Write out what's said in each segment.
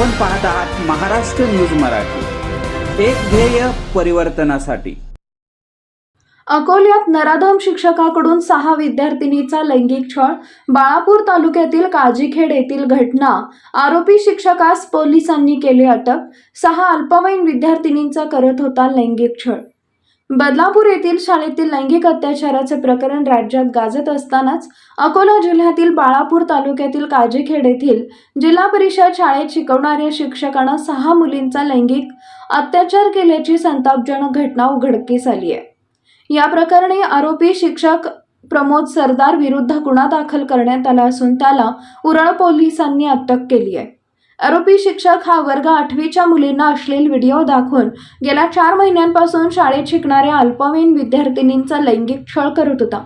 आपण पाहत आहात महाराष्ट्र न्यूज मराठी. एक ध्येय परिवर्तनासाठी. अकोल्यात नराधम शिक्षकाकडून सहा विद्यार्थिनीचा लैंगिक छळ बाळापूर तालुक्यातील काजीखेड येथील घटना आरोपी शिक्षकास पोलिसांनी केले अटक सहा अल्पवयीन विद्यार्थिनींचा करत होता लैंगिक छळ. बदलापूर येथील शाळेतील लैंगिक अत्याचाराचे प्रकरण राज्यात गाजत असतानाच अकोला जिल्ह्यातील बाळापूर तालुक्यातील काजीखेड येथील जिल्हा परिषद शाळेत शिकवणाऱ्या शिक्षकानं सहा मुलींचा लैंगिक अत्याचार केल्याची संतापजनक घटना उघडकीस आली आहे. या प्रकरणी आरोपी शिक्षक प्रमोद सरदार विरुद्ध गुन्हा दाखल करण्यात आला असून त्याला उरळ पोलिसांनी अटक केली आहे. आरोपी शिक्षक हा वर्ग आठवीच्या मुलींना अश्लील व्हिडिओ दाखवून गेल्या चार महिन्यांपासून शाळेत शिकणाऱ्या अल्पवयीन विद्यार्थिनींचा लैंगिक छळ करत होता.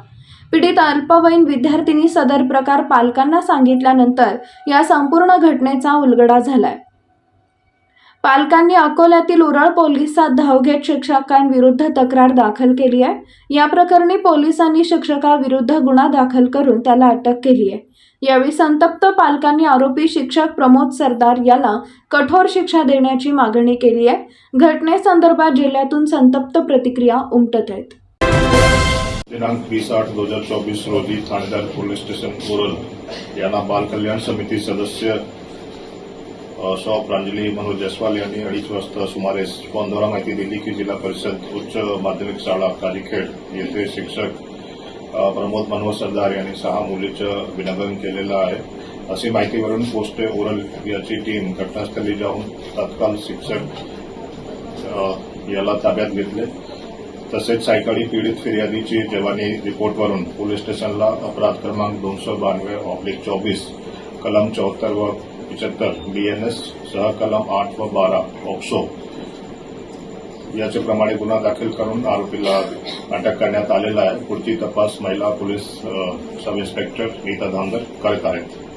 पीडित अल्पवयीन विद्यार्थिनी सदर प्रकार पालकांना सांगितल्यानंतर या संपूर्ण घटनेचा उलगडा झालाय. पालकांनी अकोल्यातील उरळ पोलिसात धाव घेत शिक्षकांविरुद्ध तक्रार दाखल केली आहे. या प्रकरणी पोलिसांनी शिक्षकाविरुद्ध गुन्हा दाखल करून त्याला अटक केली आहे. यावेळी संतप्त पालकांनी आरोपी शिक्षक प्रमोद सरदार याला कठोर शिक्षा देण्याची मागणी केली आहे. घटनेसंदर्भात जिल्ह्यातून संतप्त प्रतिक्रिया उमटत आहेत. दिनांक वीस आठ दोन हजार चोवीस रोजी ठाणेदार पोलीस स्टेशन कोरल यांना बाल कल्याण समिती सदस्य सौ प्रांजली मनोज जयस्वाल यांनी अडीच वाजता सुमारे फोन माहिती दिली की जिल्हा परिषद उच्च माध्यमिक शाळा काजीखेड येथे शिक्षक प्रमोद मनोहर सरदार यांनी सहा मुलीचं विनंबन केलेलं आहे. अशी माहितीवरून पोस्ट ओरल याची टीम घटनास्थळी जाऊन तत्काल शिक्षक याला ताब्यात घेतले. तसेच सायकाळी पीडित फिर्यादीची जवानी रिपोर्टवरून पोलीस स्टेशनला अपराध क्रमांक दोनशे बानवे ऑब्लिक चोवीस कलम चौहत्तर व पिछत्तर बीएनएस सह कलम आठ व बारा ऑक्सो. याच्याप्रमाणे गुन्हा दाखल करून आरोपीला अटक करण्यात आलेला आहे. पुढची तपास महिला police sub inspector Neeta Dhamdar करत आहेत.